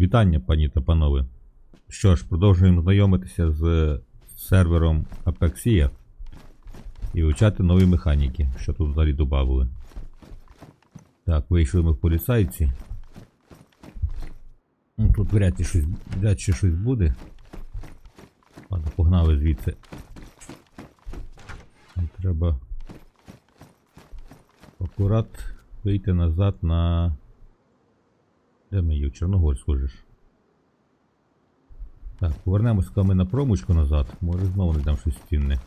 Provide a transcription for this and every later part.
Вітання, пані та панове. Що ж, продовжуємо знайомитися з сервером Apexia і вивчати нові механіки, що тут взагалі додали. Так, вийшли ми в поліцайці. Ну, Тут вряд ли щось, вряд чи щось буде. Ладно, погнали звідси. Нам треба акурат вийти назад на. Де ми є? В Чорногорську же ж. Так, повернемось ми на промочку назад. Може знову не дам щось цінне.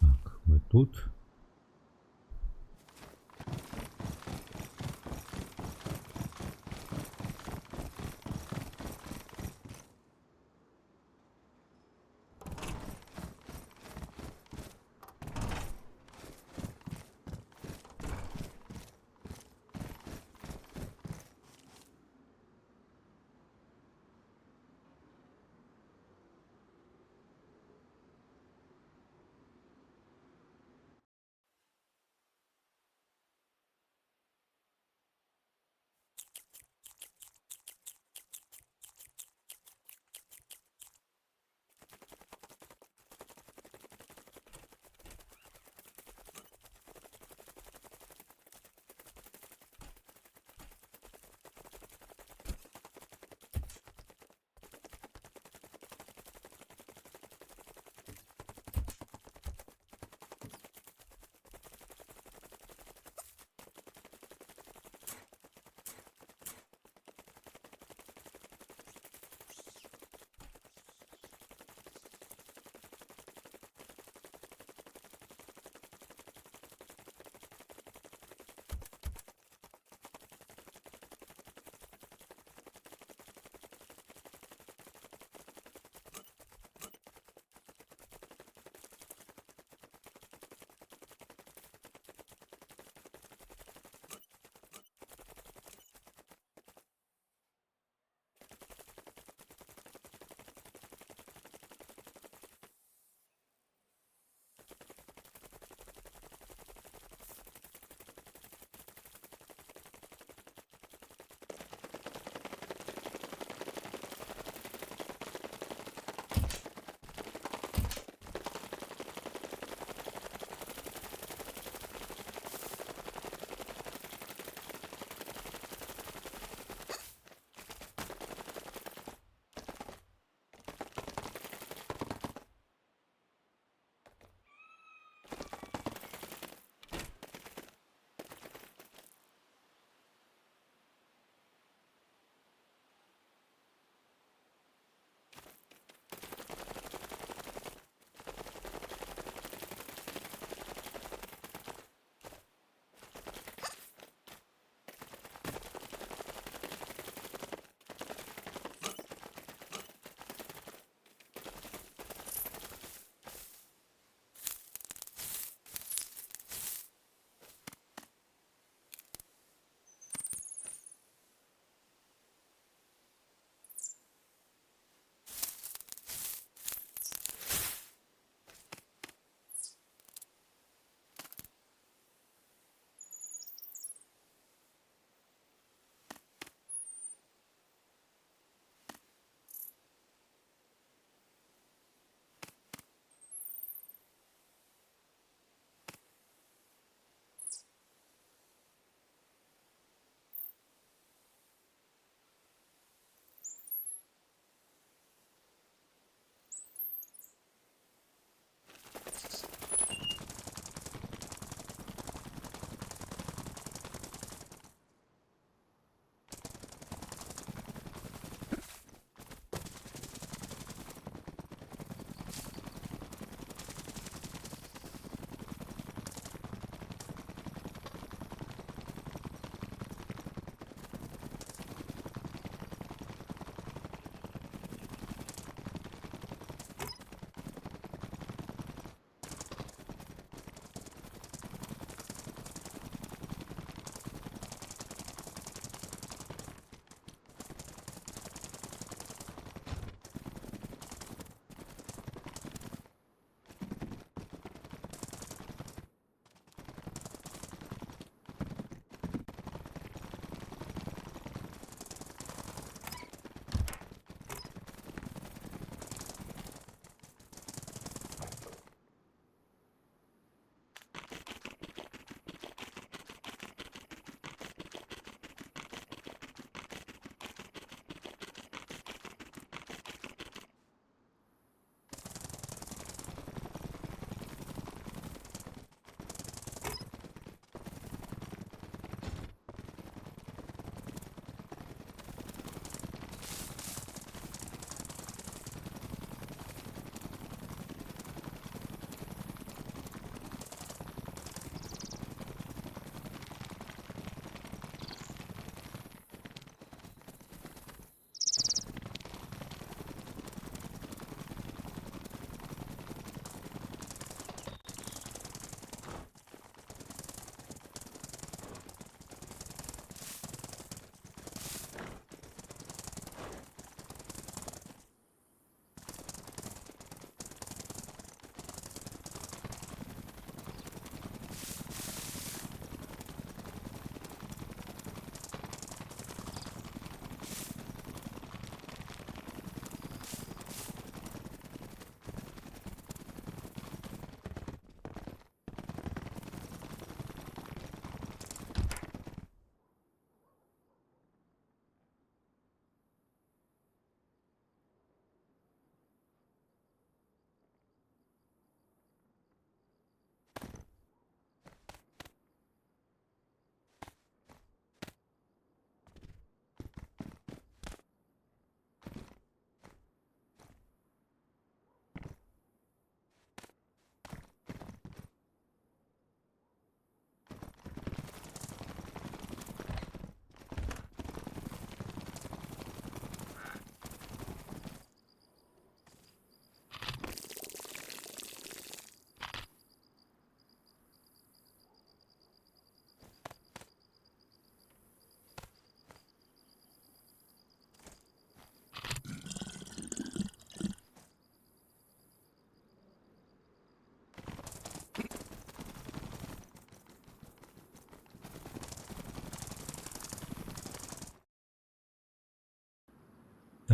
Так, ми тут.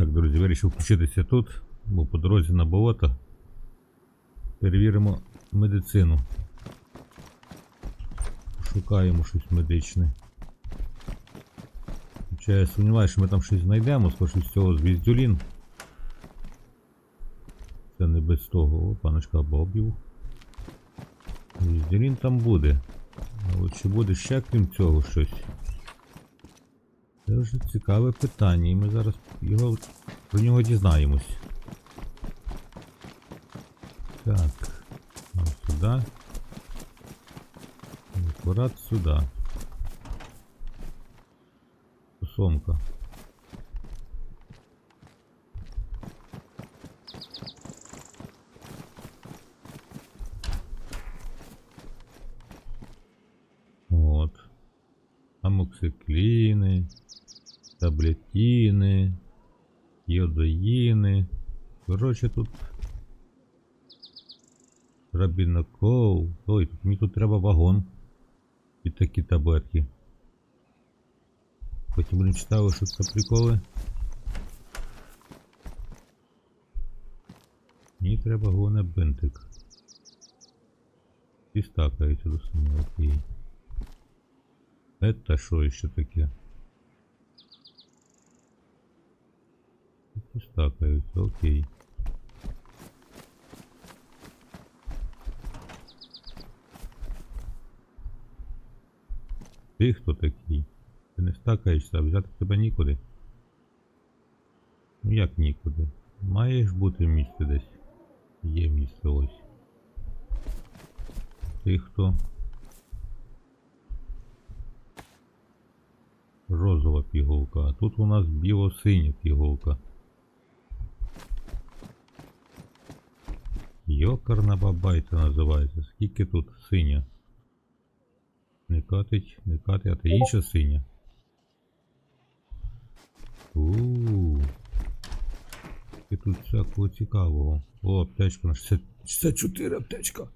Так, друзі, вирішив включитися тут, бо по дорозі на болото. Перевіримо медицину. Шукаємо щось медичне. Хоча я сумніваюся, що ми там щось знайдемо, скажу з цього звіздюлін. Це не без того. О, паночка Бобів. Звіздюлін там буде. А от чи буде ще крім цього щось? Це вже цікаве питання, і ми зараз його, про нього дізнаємось. Так, нам сюди. Аккурат сюди. Сумка. Таблетіни, йодоїни. Коротше, тут рабінакол. Ой, мені тут треба вагон. І такі таблетки. Потім будемо читали, що це приколи. Мені треба головне бинтик. І стакається до самого окей. Это що ще таке? І стакаються, окей. Ти хто такий? Ти не стакаєшся, а взяти тебе нікуди. Ну як нікуди? Маєш бути місце десь. Є місце ось. Ти хто? Розова пігулка, а тут у нас біло-синя пігулка. Йокарна бабайка називається. Скільки тут синя? Не катить, не катить, а це інша синя. Ууу. І тут всякого цікавого. О, аптечка на 60... 64 аптечка.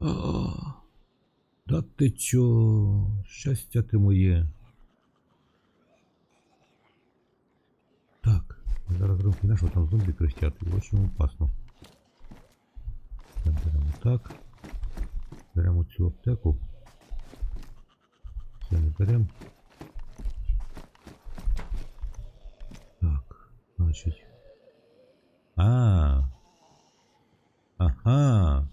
А, да ти чо? Щастя ти моє. Так, зараз руки нашого там зомбі кричать, і очень опасно. Так, беремо цю аптеку. Це не беремо. Так, значить. А. Ага.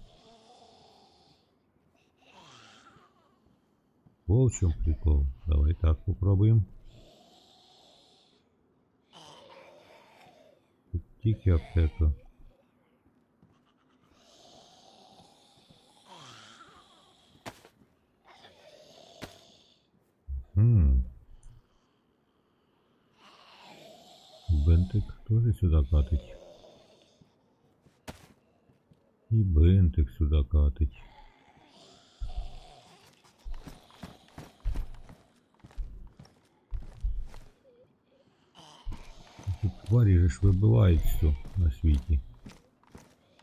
Во в чому прикол. Давай так попробуємо. Тут тільки аптека. Тоже сюда катить. І бентик сюди катить. Тут тварі же ж вибивають все на світі.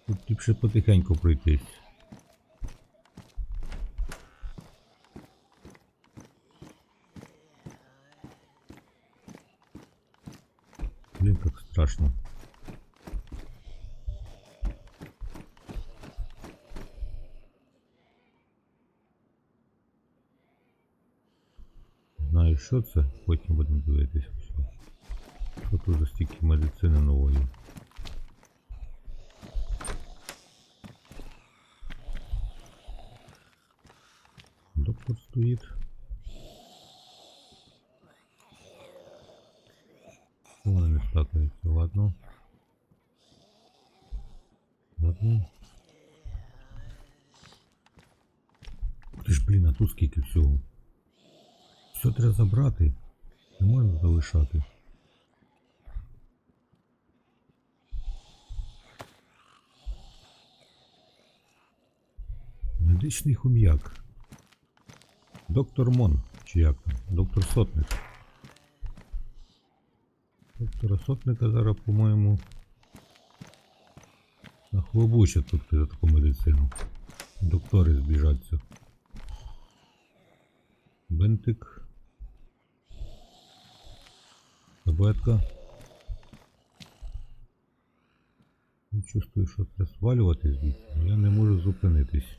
Тут ліпше потихеньку пройтись. Блін, як страшно. Знаю, що це, потім будемо дивитися. Що тут за стільки медицини нової. Доктор стоїть. Вона не ладно. Ладно. Ти ж, блін, а тут скільки всього. Все треба забрати. Не можна залишати. Медичний хом'як. Доктор Мон, чи як там? Доктор Сотник. Доктора Сотника зараз, по-моєму, нахлобучать тут за таку медицину. Доктори збіжаться. Бентик. Таблетка. чувствую, що треба свалювати звідси, але я не можу зупинитись.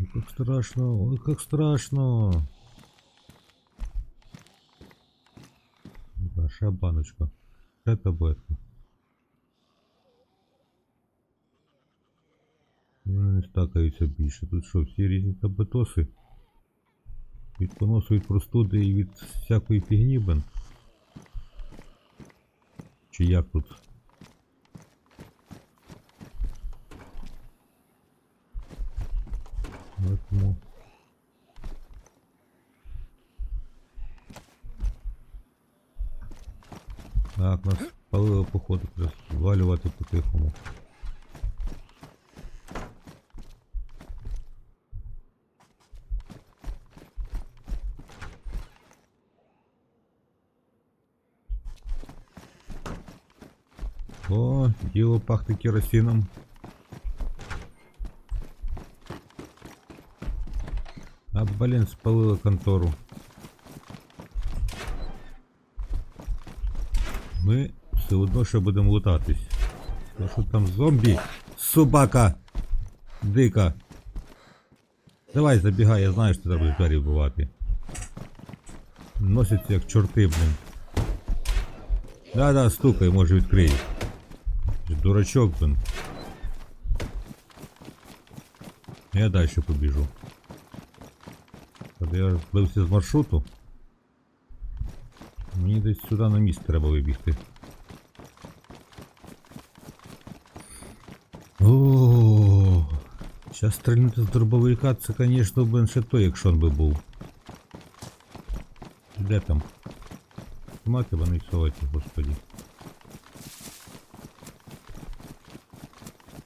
Ой, как страшно, ой, как страшно. Да, ще баночка. Ще таблетка. Вони не стакаються більше. Тут що, всі різні таблетоси? Від поносу від простуди і від всякої фігні, бен? Чи як тут? Поэтому... Так, нас палило походу, треба звалювати по-тихому. О, діло пахне керосином. Блін, спалило контору. Ми все одно ще будемо лутатись. А що там зомбі? Собака! Дика! Давай забігай, я знаю, що ти там будеш двері вбивати. Носяться як чорти, блін. Да-да, стукай, може відкриє. Дурачок, блін. Я далі побіжу. Коли я збився з маршруту. Мені десь сюди на міст треба вибігти. О, Зараз стрільнути з дробовика, це, звісно, ще той, якщо він би був. Де там? Мати вони совати, господі.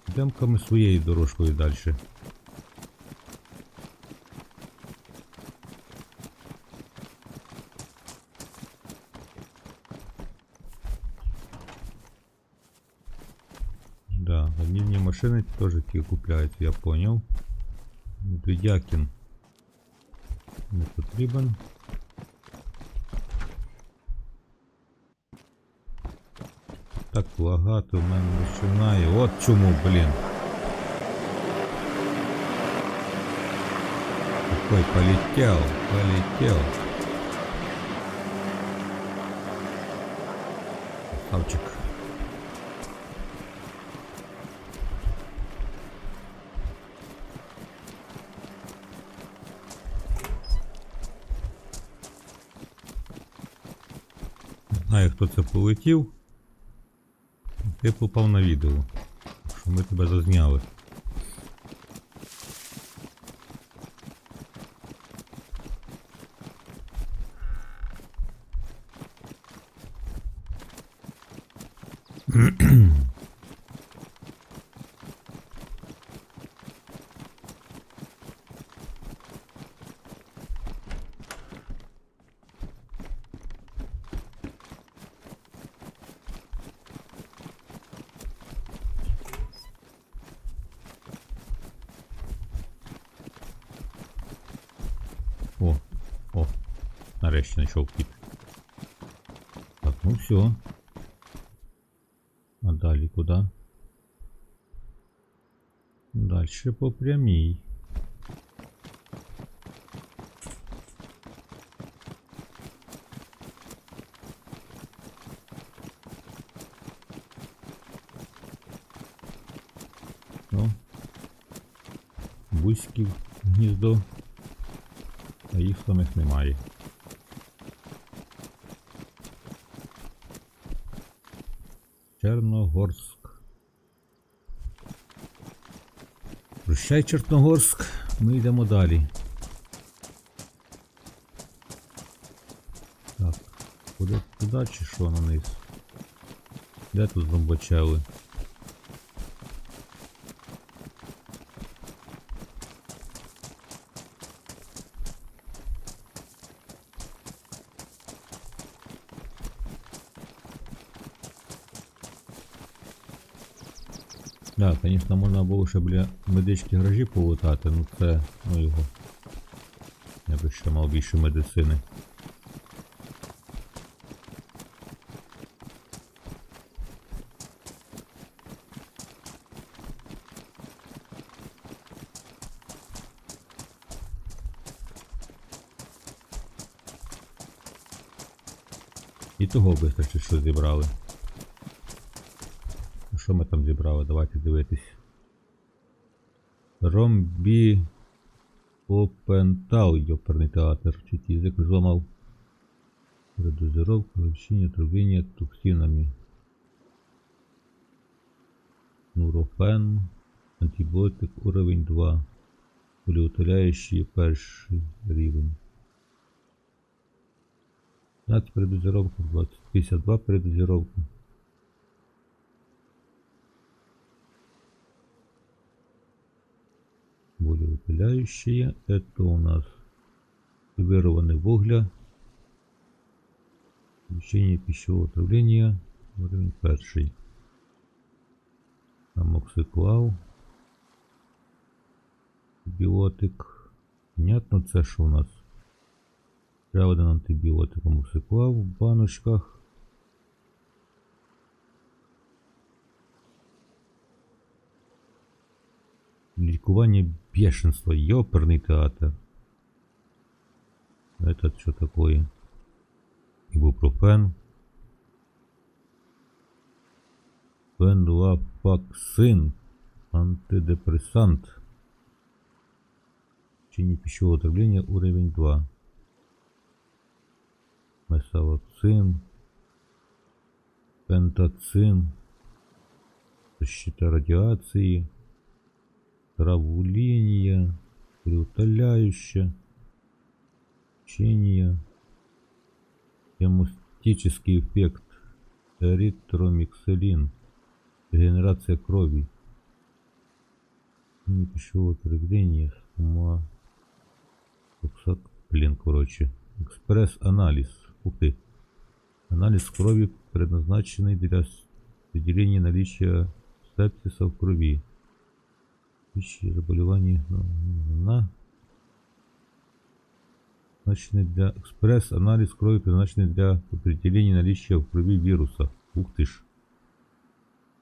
Йдемо ми своєю дорожкою далі. тоже такие купляются, я понял. Дудякин. Не потрібен. Так лагати у мене починає. От чому, блін. Какой полетел, полетел. Хавчик. Знаю, хто це полетів. Ти попав на відео. Що ми тебе зазняли. О, о, нарешті знайшов кіт. Так, ну все. А далі куди? Дальше по прямій. О. Бузьків гніздо. Самих немає. Чорногорськ. Прощай, Чорногорськ. Ми йдемо далі. Так, куди туди чи що на низ? Де тут зомбачели? Да, звісно, можна було ще біля медичні гаражі полутати, ну це, ну його. Я би ще мав більше медицини. І того вистачить, що зібрали. Що ми там зібрали? Давайте дивитись. Ромбі Опентал, йоперний театр. Чуть язик зламав. Redозировка, лечение, отравление токсинами. Нурофен, антибіотик уровень 2. Поліутоляючий перший рівень. 15 передозировка, 20, 52 передозировка. Болеутоляющие. Это у нас активированный вугля. Лечение пищевого отравления. Уровень перший. Амоксиклав. Біотик. Понятно, це що у нас? Ще один антибіотик амоксиклав в баночках. Лікування бешенства. Ёперный театр. Этот что такое? Ибупрофен. Фенлафаксин. Антидепрессант. Лечение пищевого отравления уровень 2. Месалоцин. Пентацин. Защита радиации. Травление. Приутоляющее. Лечение. Гемостический эффект. Эритромикселин. Регенерация крови. Не пищевого отравления. Сума. Токсак. Блин, короче. Экспресс-анализ. Ух ты. Анализ крови, предназначенный для определения наличия сепсиса в крови Пищи, заболеваний ну, на предназначенный для экспресс-анализ крови, предназначенный для определения наличия в крови вируса. Ух ты ж.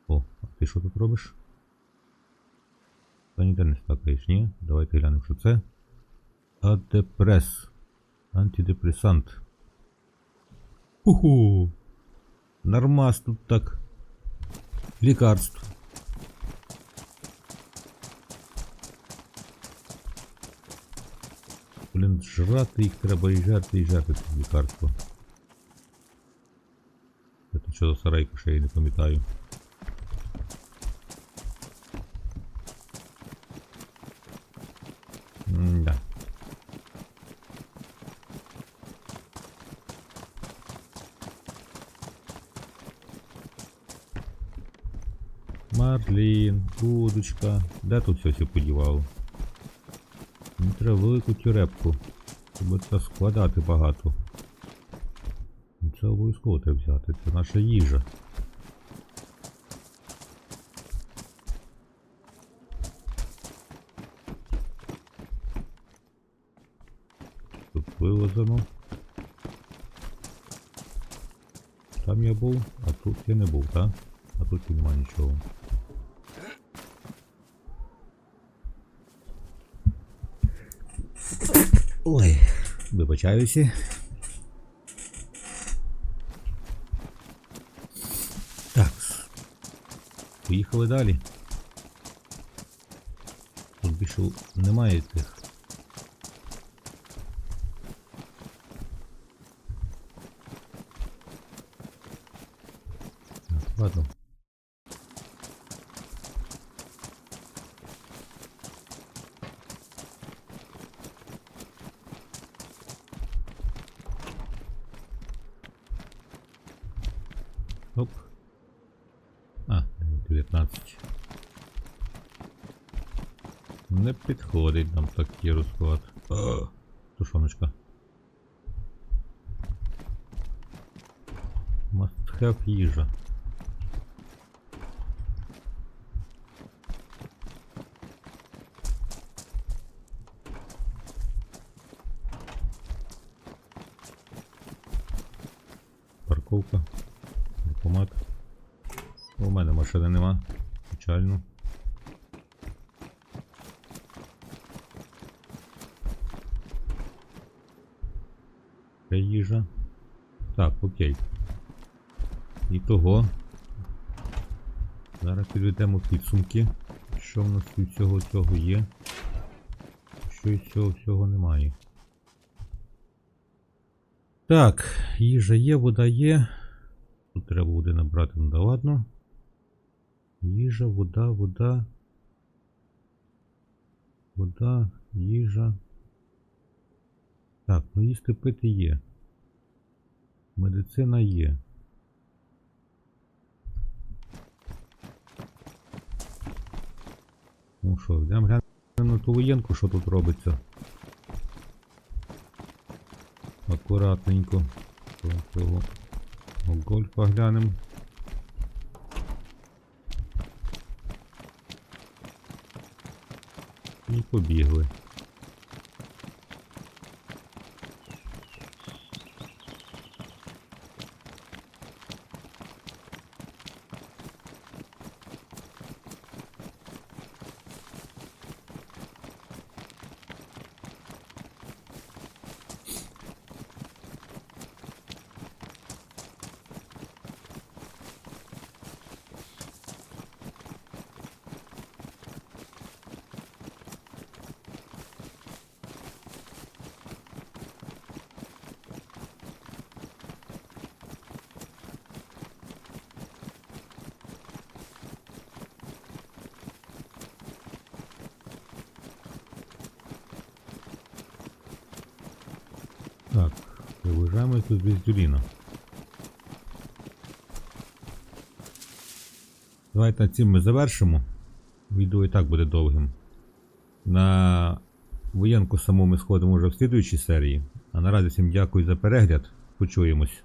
О, а ти що тут робиш? Та ніде не стакаєш, ні? Давайте глянемо, що це. Адепрес. Антидепресант. Уху. Нормас тут так. Лікарств. Блін, жрати їх треба і жерти, і жерти це лікарство. Це що за сарайка, ще я не пам'ятаю. М-да. Марлін, удочка. Де тут все все подівало? Мені треба велику тюрепку, щоб це складати багато. Це обов'язково треба взяти, це наша їжа. Тут вивозимо. Там я був, а тут я не був, так? А тут і нема нічого. Ой, вибачаюся. Так. Поїхали далі. Тут більше немає тих. Так, Ладно. Так, такий розклад. Тушоночка. Must have їжа. Парковка, дипломат. У мене машини нема, печально. Це їжа. Так, окей. І того. Зараз підведемо підсумки. Що в нас від цього цього є? Що із цього всього немає. Так, їжа є, вода є. Тут треба буде набрати, ну да ладно. Їжа, вода, вода. Вода, їжа. Так, ну їсти пити є. Медицина є. Ну що, йдемо глянемо на ту воєнку, що тут робиться. Акуратненько. Цього гольфа глянемо. І побігли. Так, приближаємось до Звіздюліна. Давайте на цим ми завершимо. Відео і так буде довгим. На воєнку саму ми сходимо вже в слідуючій серії. А наразі всім дякую за перегляд. Почуємось.